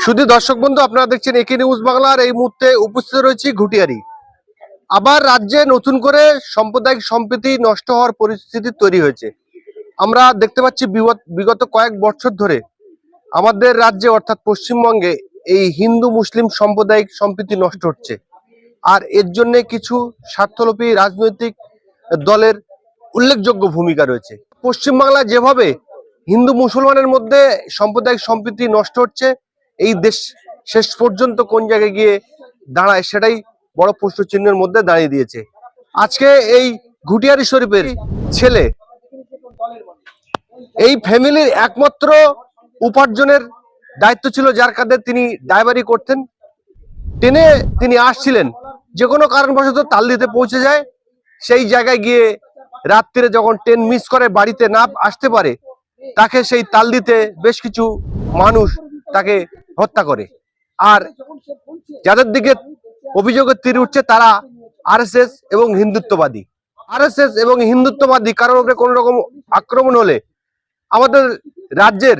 শুধু দর্শক বন্ধু, আপনারা দেখছেন একে নিউজ বাংলার এই মুহূর্তে উপস্থিত রয়েছি ঘুটিয়ারি। আবার রাজ্যে নতুন করে সাম্প্রদায়িক সম্প্রীতি নষ্ট হওয়ার পরিস্থিতি তৈরি হয়েছে। আমরা দেখতে পাচ্ছি বিগত- কয়েক বছর ধরে আমাদের রাজ্যে, অর্থাৎ পশ্চিমবঙ্গে, এই হিন্দু মুসলিম সাম্প্রদায়িক সম্প্রীতি নষ্ট হচ্ছে। আর এর জন্য কিছু স্বার্থলোপী রাজনৈতিক দলের উল্লেখযোগ্য ভূমিকা রয়েছে। পশ্চিমবাংলায় যেভাবে হিন্দু মুসলমানের মধ্যে সাম্প্রদায়িক সম্প্রীতি নষ্ট হচ্ছে এই দেশ শেষ পর্যন্ত কোন জায়গায় গিয়ে দাঁড়ায় সেটাই বড় চিহ্নের মধ্যে দাঁড়িয়ে দিয়েছে। আজকে এই ঘুটিয়ারি শরীফের ছেলে এই ফ্যামিলির একমাত্র উপার্জনের দায়িত্ব ছিল যার কাঁধে তিনি ড্রাইভারি করতেন। ট্রেনে তিনি আসছিলেন, যে কোনো কারণবশত তাল দিতে পৌঁছে যায়। সেই জায়গায় গিয়ে রাত্রিরে যখন ট্রেন মিস করে বাড়িতে না আসতে পারে, তাকে সেই তাল দিতে বেশ কিছু মানুষ তাকে হত্যা করে। আর যাদের দিকে অভিযোগের তীর উঠছে, তারা আরএসএস এবং হিন্দুত্ববাদী। আরএসএস এবং হিন্দুত্ববাদী কারোর উপরে কোনো রকম আক্রমণ হলে আমাদের রাজ্যের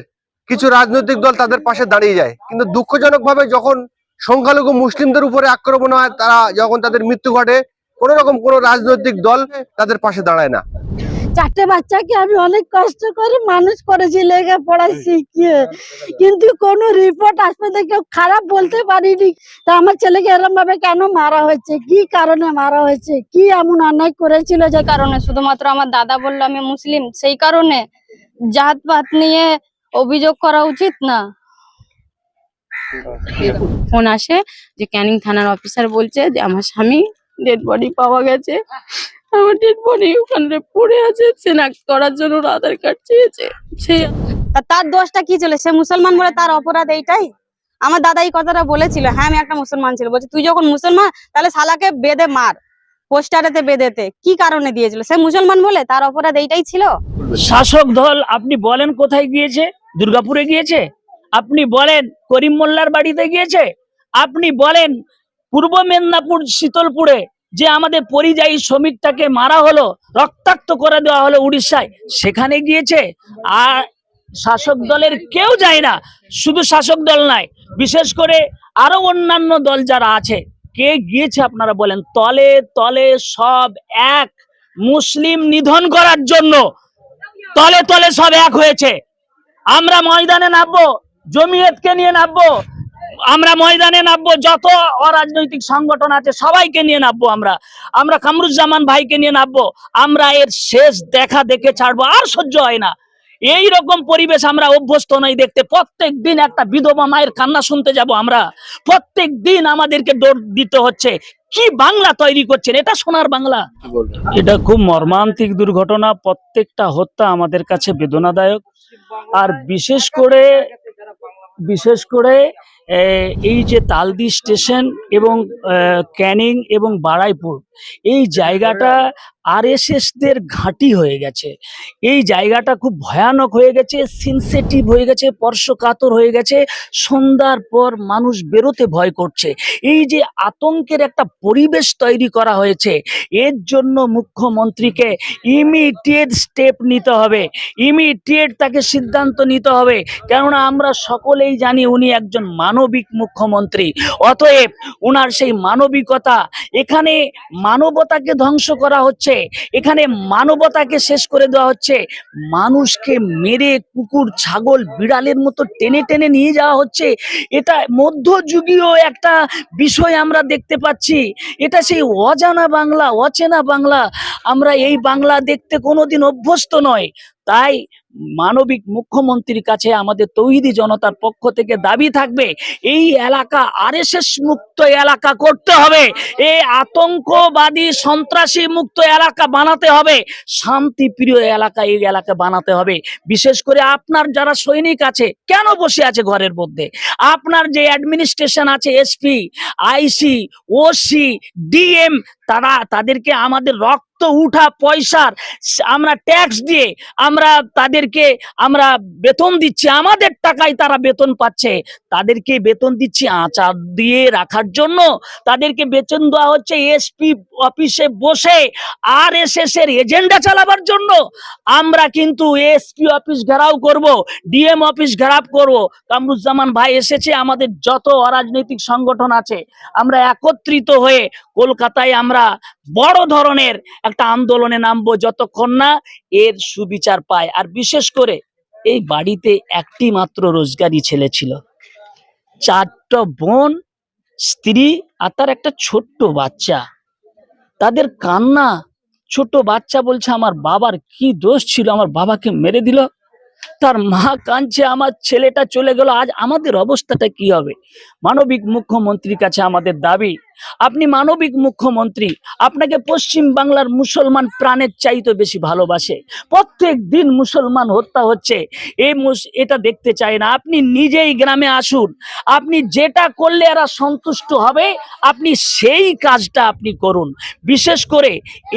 কিছু রাজনৈতিক দল তাদের পাশে দাঁড়িয়ে যায়। কিন্তু দুঃখজনকভাবে যখন সংখ্যালঘু মুসলিমদের উপরে আক্রমণ হয়, তারা যখন তাদের মৃত্যু ঘটে, কোনো রকম কোনো রাজনৈতিক দল তাদের পাশে দাঁড়ায় না। চারটে বাচ্চাকে আমি অনেক কষ্ট করে মানুষ করেছি লেগে পড়াই শিখিয়ে। কিন্তু কোনো রিপোর্ট আসবে কেউ খারাপ বলতে পারিনি। তা আমার ছেলেকে এরকম ভাবে কেন মারা হয়েছে কি কারণে মারা হয়েছে কি এমন অন্যায় করেছিল যে যে কারণে? শুধুমাত্র আমার দাদা বলল আমি মুসলিম সেই কারণে? জাত পাত নিয়ে অভিযোগ করা উচিত না? ফোন আসে যে ক্যানিং থানার অফিসার বলছে যে আমার স্বামী ডেড বডি পাওয়া গেছে। আমার ডেড বডি ওখানে পড়ে আছে সেনাক্ত করার জন্য আধার কার্ড চেয়েছে। তা তার দোষটা কি ছিল? সে মুসলমান বলে তার অপরাধ এইটাই? আমার দাদা এই কথাটা বলেছিল হ্যাঁ আমি একটা মুসলমান ছিল। বলছে তুই যখন মুসলমান তাহলে শালাকে বেঁধে মার পোস্টারেতে বেঁধেতে। কি কারণে দিয়েছিল? সে মুসলমান বলে তার অপরাধ এইটাই ছিল? শাসক দল আপনি বলেন কোথায় গিয়েছে? দুর্গাপুরে গিয়েছে? আপনি বলেন করিম মোল্লার বাড়িতে গিয়েছে? আপনি বলেন পূর্ব মেদিনীপুর শীতলপুরে যে আমাদের পরিযায়ী শ্রমিকটাকে মারা হলো, রক্তাক্ত করে দেওয়া হলো উড়িষ্যায়, সেখানে গিয়েছে। আর শাসক দলের কেউ যায় না, শুধু শাসক দল নয়, বিশেষ করে আরও অন্যান্য দল যারা আছে। কে গিয়েছে আপনারা বলেন? তলে তলে সব এক, মুসলিম নিধন করার জন্য। তলে তলে সব এক হয়েছে। আমরা ময়দানে নামবো, জমিয়তকে নিয়ে নামবো আমরা ময়দানে নামবো, যত অরাজনৈতিক সংগঠন আছে সবাইকে নিয়ে নামবো আমরা। আমরা কামরুজ্জামান ভাইকে নিয়ে নামবো, আমরা এর শেষ দেখা দেখে ছাড়বো, আর সহ্য হয় না। এই রকম পরিবেশ আমরা অভ্যস্ত নই দেখতে, প্রত্যেক দিন একটা বিধবা মায়ের কান্না শুনতে যাব আমরা। প্রত্যেক দিন আমাদেরকে দৌড় দিতে হচ্ছে। কি বাংলা তৈরি করছেন, এটা সোনার বাংলা। এটা খুব মর্মান্তিক দুর্ঘটনা, প্রত্যেকটা হত্যা আমাদের কাছে বেদনাদায়ক। আর বিশেষ করে বিশেষ করে এই যে তালদি স্টেশন এবং ক্যানিং এবং বারাইপুর এই জায়গাটা আরএসএস দের ঘাঁটি হয়ে গেছে। এই জায়গাটা খুব ভয়ানক হয়ে গেছে সিনসেটিভ হয়ে গেছে, স্পর্শকাতর হয়ে গেছে। সন্ধ্যার পর মানুষ বেরোতে ভয় করছে। এই যে আতঙ্কের একটা পরিবেশ তৈরি করা হয়েছে, এর জন্য মুখ্যমন্ত্রীকে ইমিডিয়েট স্টেপ নিতে হবে। ইমিডিয়েট তাকে সিদ্ধান্ত নিতে হবে। কেননা আমরা সকলেই জানি উনি একজন মানবিক মুখ্যমন্ত্রী। অতএব উনার সেই মানবিকতা, এখানে মানবতাকে ধ্বংস করা হচ্ছে। এখানে মানবতাকে শেষ করে দেওয়া হচ্ছে। মানুষকে মেরে কুকুর, ছাগল, বিড়ালের মতো টেনে টেনে নিয়ে যাওয়া হচ্ছে। এটা মধ্যযুগীয় একটা বিষয় আমরা দেখতে পাচ্ছি। এটা সেই অজানা বাংলা, অচেনা বাংলা। আমরা এই বাংলা দেখতে কোনোদিন অভ্যস্ত নয়। তাই মানবিক মুখ্যমন্ত্রীর কাছে আমাদের তৌহিদি জনতার পক্ষ থেকে দাবি থাকবে, এই এলাকা আরএসএস মুক্ত এলাকা করতে হবে এই আতঙ্কবাদী, সন্ত্রাসী মুক্ত এলাকা বানাতে হবে, শান্তিপ্রিয় এলাকা এই এলাকা বানাতে হবে। বিশেষ করে আপনার যারা সৈনিক আছে, কেন বসে আছে ঘরের মধ্যে? আপনার যে অ্যাডমিনিস্ট্রেশন আছে এসপি, আইসি, ওসি, ডিএম, তারা, তাদেরকে আমাদের রক্ত সমস্ত উঠা, পয়সার আমরা ট্যাক্স দিয়ে আমরা তাদেরকে আমরা বেতন দিচ্ছি, আমাদের টাকায় তারা বেতন পাচ্ছে। তাদেরকে বেতন দিচ্ছি আচার দিয়ে রাখার জন্য। তাদেরকে বেতন দেওয়া হচ্ছে এসপি অফিসে বসে আর এস এস এর এজেন্ডা চালাবার জন্য। আমরা কিন্তু এসপি অফিস ঘেরাও করব ডিএম অফিস ঘেরাও করব। কামরুজ্জামান ভাই এসেছে, আমাদের যত অরাজনৈতিক সংগঠন আছে, আমরা একত্রিত হয়ে কলকাতায় আমরা বড় ধরনের একটা আন্দোলনে নামবো যতক্ষণ না এর সুবিচার পায়। আর বিশেষ করে এই বাড়িতে একটি মাত্র রোজগারি ছেলে ছিল। চারটা বোন, স্ত্রী আর তার একটা ছোট্ট বাচ্চা। তাদের কান্না ছোট বাচ্চা বলছে, আমার বাবার কি দোষ ছিল? আমার বাবাকে মেরে দিল। তার মা কাঁদছে, আমার ছেলেটা চলে গেল। আজ আমাদের অবস্থাটা কি হবে? মানবিক মুখ্যমন্ত্রীর কাছে আমাদের দাবি আপনি মানবিক মুখ্যমন্ত্রী, আপনাকে পশ্চিম বাংলার মুসলমান প্রাণের চাইতে বেশি ভালোবাসে। প্রত্যেক দিন মুসলমান হত্যা হচ্ছে। এই এটা দেখতে চায় না। আপনি নিজেই গ্রামে আসুন। আপনি যেটা করলে এরা সন্তুষ্ট হবে, আপনি সেই কাজটা আপনি করুন। বিশেষ করে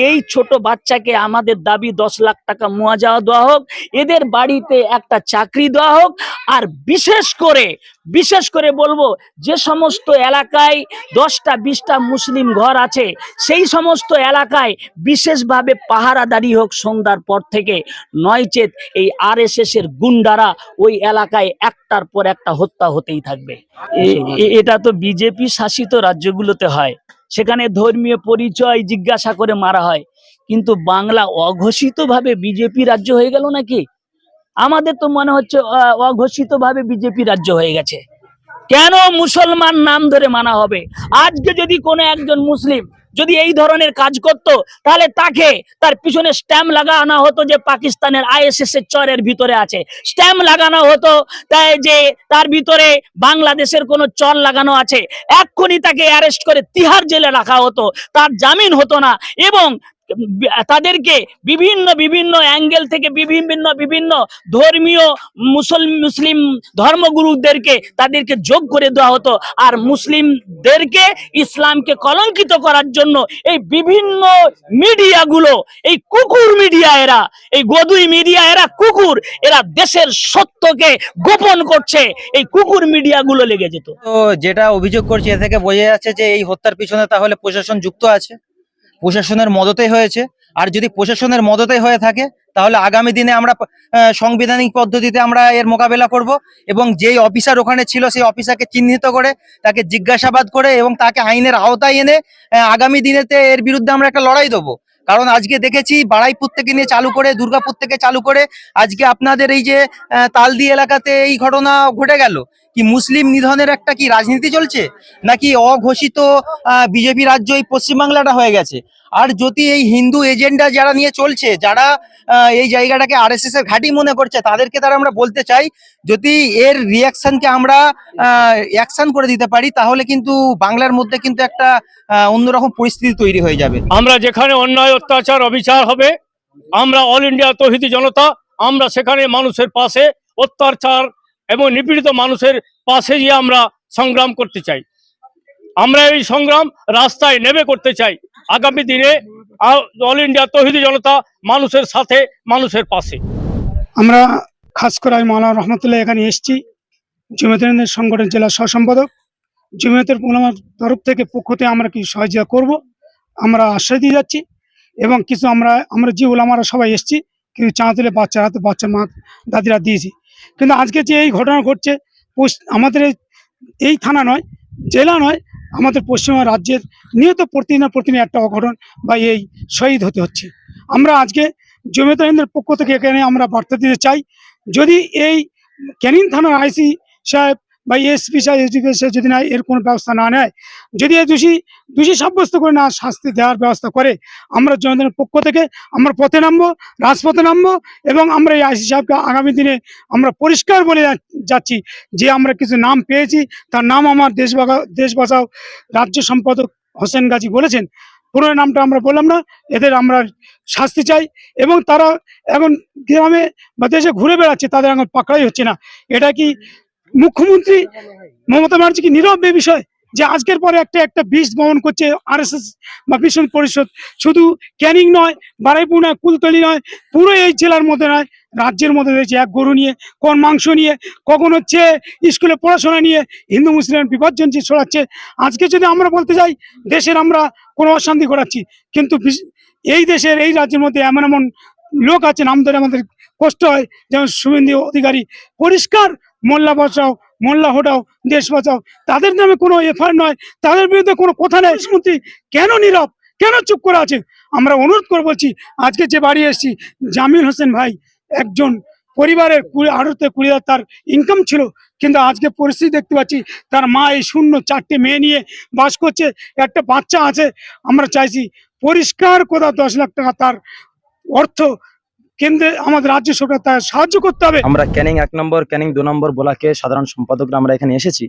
এই ছোট বাচ্চাকে আমাদের দাবি দশ লাখ টাকা মুয়াজা দেওয়া হোক, এদের বাড়িতে একটা চাকরি দেওয়া হোক, আর বিশেষ করে বিশেষ করে বলব যে সমস্ত এলাকায় দশটা, বিশটা মুসলিম ঘর আছে, সেই সমস্ত এলাকায় বিশেষভাবে পাহারাদারি হোক সন্ধ্যার পর থেকে নয়চেত এই আর এর গুন্ডারা ওই এলাকায় একটার পর একটা হত্যা হতেই থাকবে। এটা তো বিজেপি শাসিত রাজ্যগুলোতে হয়। সেখানে ধর্মীয় পরিচয় জিজ্ঞাসা করে মারা হয়। কিন্তু বাংলা অঘোষিত ভাবে বিজেপি রাজ্য হয়ে গেল নাকি? আমাদের তো মনে হচ্ছে অঘোষিত ভাবে বিজেপি রাজ্য হয়ে গেছে। কেন মুসলমান নাম ধরে মানা হবে? আজকে যদি কোনো একজন মুসলিম যদি এই ধরনের কাজ করত, তাহলে তাকে তার পিছনে স্ট্যাম্প লাগানো হতো যে পাকিস্তানের আইএসএস এর চরের ভিতরে আছে। স্ট্যাম্প লাগানো হতো, তাই যে তার ভিতরে বাংলাদেশের কোনো চর লাগানো আছে। এক্ষুনি তাকে অ্যারেস্ট করে তিহার জেলে রাখা হতো। তার জামিন হতো না। এবং তাদেরকে বিভিন্ন বিভিন্ন অ্যাঙ্গেল থেকে বিভিন্ন বিভিন্ন ধর্মীয় মুসল, মুসলিম ধর্মগুরুদেরকে তাদেরকে যোগ করে দেওয়া হতো। আর মুসলিমদেরকে ইসলামকে কলঙ্কিত করার জন্য এই বিভিন্ন মিডিয়াগুলো, এই কুকুর মিডিয়া এরা, এই গদুই মিডিয়া এরা কুকুর, এরা দেশের সত্যকে গোপন করছে। এই কুকুর মিডিয়াগুলো লেগে যেত। যেটা অভিযোগ করছে, এ থেকে বোঝা যাচ্ছে যে এই হত্যার পিছনে তাহলে প্রশাসন যুক্ত আছে। প্রশাসনের মদতেই হয়েছে। আর যদি প্রশাসনের মদতেই হয়ে থাকে, তাহলে আগামী দিনে আমরা সাংবিধানিক পদ্ধতিতে আমরা এর মোকাবেলা করব এবং যেই অফিসার ওখানে ছিল, সেই অফিসারকে চিহ্নিত করে তাকে জিজ্ঞাসাবাদ করে এবং তাকে আইনের আওতায় এনে আগামী দিনেতে এর বিরুদ্ধে আমরা একটা লড়াই দেবো। কারণ আজকে দেখেছি বাড়াইপুর থেকে নিয়ে চালু করে, দুর্গাপুর থেকে চালু করে, আজকে আপনাদের এই যে তালদি এলাকাতে এই ঘটনা ঘটে গেল। কি মুসলিম নিধনের একটা কি রাজনীতি চলছে? নাকি অঘোষিত বিজেপি রাজ্য এই পশ্চিমবাংলাটা হয়ে গেছে? আর যদি এই হিন্দু এজেন্ডা যারা নিয়ে চলছে, যারা এই জায়গাটাকে আরএসএস এর ঘাঁটি মনে করছে, তাদেরকে তারা আমরা বলতে চাই, যদি এর রিয়াকশনকে আমরা অ্যাকশন করে দিতে পারি, তাহলে কিন্তু বাংলার মধ্যে কিন্তু একটা অন্যরকম পরিস্থিতি তৈরি হয়ে যাবে। আমরা যেখানে অন্যায়, অত্যাচার, অবিচার হবে, আমরা অল ইন্ডিয়া তহিদি জনতা, আমরা সেখানে মানুষের পাশে অত্যাচার এবং নিপীড়িত মানুষের পাশে গিয়ে আমরা সংগ্রাম করতে চাই। আমরা এই সংগ্রাম রাস্তায় নেমে করতে চাই। আগামী দিনে অল ইন্ডিয়া তহিদি জনতা মানুষের সাথে, মানুষের পাশে। আমরা খাস করে আমি মাওলানা রহমতুল্লাহ এখানে এসেছি। জমিয়তের সংগঠন জেলা সহসম্পাদক। জমিয়তের ওলামার তরফ থেকে পক্ষতে আমরা কিছু সহযোগিতা করব। আমরা আশ্বাস দিয়ে যাচ্ছি এবং কিছু আমরা আমরা যে ওলামারা সবাই এসেছি, কিছু চা তুলে বাচ্চার হাতে বাচ্চা মা দাদিরা দিয়েছি। কিন্তু আজকে যে এই ঘটনা ঘটছে আমাদের এই- থানা নয়, জেলা নয়, আমাদের পশ্চিমবঙ্গ রাজ্যের নিহত প্রতিদিন প্রতিদিন একটা অঘটন বা এই শহীদ হতে হচ্ছে। আমরা আজকে জমিয়ত হিন্দের পক্ষ থেকে এখানে আমরা বার্তা দিতে চাই, যদি এই ক্যানিং থানার আইসি সাহেব বা এসপি সাহেব যদি না এর কোনো ব্যবস্থা না নেয়, যদি এই দোষী দোষী সাব্যস্ত করে না, শাস্তি দেওয়ার ব্যবস্থা করে, আমরা জনগণের পক্ষ থেকে আমরা পথে নামবো, রাজপথে নামবো এবং আমরা এই আইসি সাহেবকে আগামী দিনে আমরা পরিষ্কার বলে যাচ্ছি যে আমরা কিছু নাম পেয়েছি। তার নাম আমার দেশ দেশ বাঁচাও, রাজ্য সম্পাদক হোসেন গাজী বলেছেন। পুরো নামটা আমরা বললাম না, এদের আমরা শাস্তি চাই এবং তারা এখন গ্রামে বা দেশে ঘুরে বেড়াচ্ছে, তাদের এখন পাকড়াই হচ্ছে না। এটা কি মুখ্যমন্ত্রী মমতা ব্যানার্জি কি নীরব এ বিষয়? যে আজকের পরে একটা একটা বিষ বহন করছে আরএসএস বা বিশ্ব পরিষদ। শুধু ক্যানিং নয়, বারাইপুর নয়, কুলতলি নয়, পুরো এই জেলার মধ্যে নয়, রাজ্যের মধ্যে রয়েছে এক গরু নিয়ে, কোন মাংস নিয়ে, কখন হচ্ছে স্কুলে পড়াশোনা নিয়ে হিন্দু মুসলিম বিভাজন যে ছড়াচ্ছে। আজকে যদি আমরা বলতে যাই, দেশের আমরা কোনো অশান্তি ঘটাচ্ছি। কিন্তু এই দেশের, এই রাজ্যের মধ্যে এমন এমন লোক আছেন আমাদের আমাদের কষ্ট হয়। যেমন শুভেন্দু অধিকারী। পরিষ্কার মোল্লা বাঁচাও মোল্লা হটাও দেশ বাঁচাও। তাদের নামে কোনো এফআইআর নয় তাদের বিরুদ্ধে কোনো কথা নেই। মুখ্যমন্ত্রী কেন নীরব? কেন চুপ করে আছে? আমরা অনুরোধ করে বলছি আজকে যে বাড়ি এসেছি জামিল হোসেন ভাই একজন পরিবারের কুড়ি আড়তে কুড়ি হাজার তার ইনকাম ছিল কিন্তু আজকে পরিস্থিতি দেখতে পাচ্ছি তার মা এই শূন্য চারটে মেয়ে নিয়ে বাস করছে একটা বাচ্চা আছে। আমরা চাইছি পরিষ্কার কোথাও দশ লাখ টাকা তার অর্থ কেন্দ্রে আমাদের রাজ্য সরকার তার সাহায্য করতে হবে। আমরা ক্যানিং এক নম্বর, ক্যানিং দু নম্বর বোলাকে সাধারণ সম্পাদকরা আমরা এখানে এসেছি।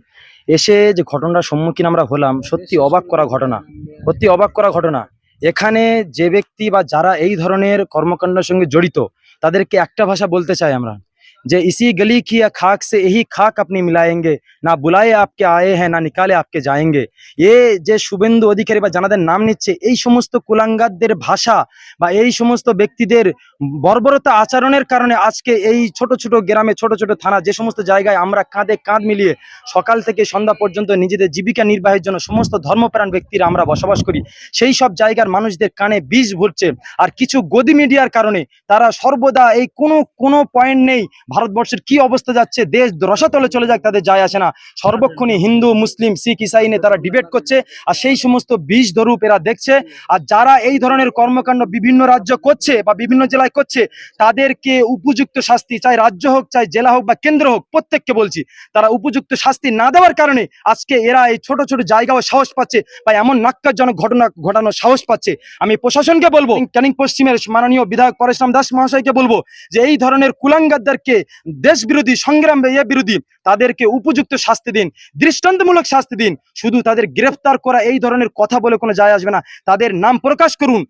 এসে যে ঘটনার সম্মুখীন আমরা হলাম, সত্যি অবাক করা ঘটনা। সত্যি অবাক করা ঘটনা। এখানে যে ব্যক্তি বা যারা এই ধরনের কর্মকাণ্ডের সঙ্গে জড়িত, তাদেরকে একটা ভাষা বলতে চাই আমরা। যে ইসি গলি কি খাক সে यही খাক আপনি মিলায়েঙ্গে না বুলায়ে আপকে আয়ে হ্যাঁ না নিকালে আপকে যায়েঙ্গে এ যে শুভেন্দু অধিকারী বা জানাদের নাম নিচ্ছে এই সমস্ত কুলাঙ্গারদের ভাষা বা এই সমস্ত ব্যক্তিদের বর্বরতা আচরণের কারণে আজকে এই ছোট ছোট গ্রামে ছোট ছোট থানা যে সমস্ত জায়গায় আমরা কাঁধে কাঁধ মিলিয়ে সকাল থেকে সন্ধ্যা পর্যন্ত নিজেদের জীবিকা নির্বাহের জন্য সমস্ত ধর্মপ্রাণ ব্যক্তিরা আমরা বসবাস করি। সেই সব জায়গার মানুষদের কানে বিষ ভরছে। আর কিছু গদি মিডিয়ার কারণে তারা সর্বদা এই কোনো কোনো পয়েন্ট নেই ভারতবর্ষের কি অবস্থা যাচ্ছে, দেশ রসাতলে চলে যাক, তাদের যায় আসে না। সর্বক্ষণই হিন্দু, মুসলিম, শিখ, ইসাই নিয়ে তারা ডিবেট করছে, আর সেই সমস্ত বিষ ধরূপ এরা দেখছে। আর যারা এই ধরনের কর্মকাণ্ড বিভিন্ন রাজ্য করছে বা বিভিন্ন জেলায় করছে, তাদেরকে উপযুক্ত শাস্তি চাই, রাজ্য হোক, চাই, জেলা হোক বা কেন্দ্র হোক, প্রত্যেককে বলছি, তারা উপযুক্ত শাস্তি না দেওয়ার কারণে আজকে এরা এই ছোট ছোট জায়গাও সাহস পাচ্ছে বা এমন নাক্কারজনক ঘটনা ঘটানোর সাহস পাচ্ছে। আমি প্রশাসনকে বলব, ক্যানিং পশ্চিমের মাননীয় বিধায়ক পরেশরাম দাস মহাশয়কে বলব যে এই ধরনের কুলাঙ্গারদেরকে দেশ বিরোধী সংগ্রাম বিরোধী তাদেরকে উপযুক্ত শাস্তি দিন, দৃষ্টান্তমূলক শাস্তি দিন। শুধু তাদের গ্রেফতার করা এই ধরনের কথা বলে কোনো যায় আসবে না। তাদের নাম প্রকাশ করুন।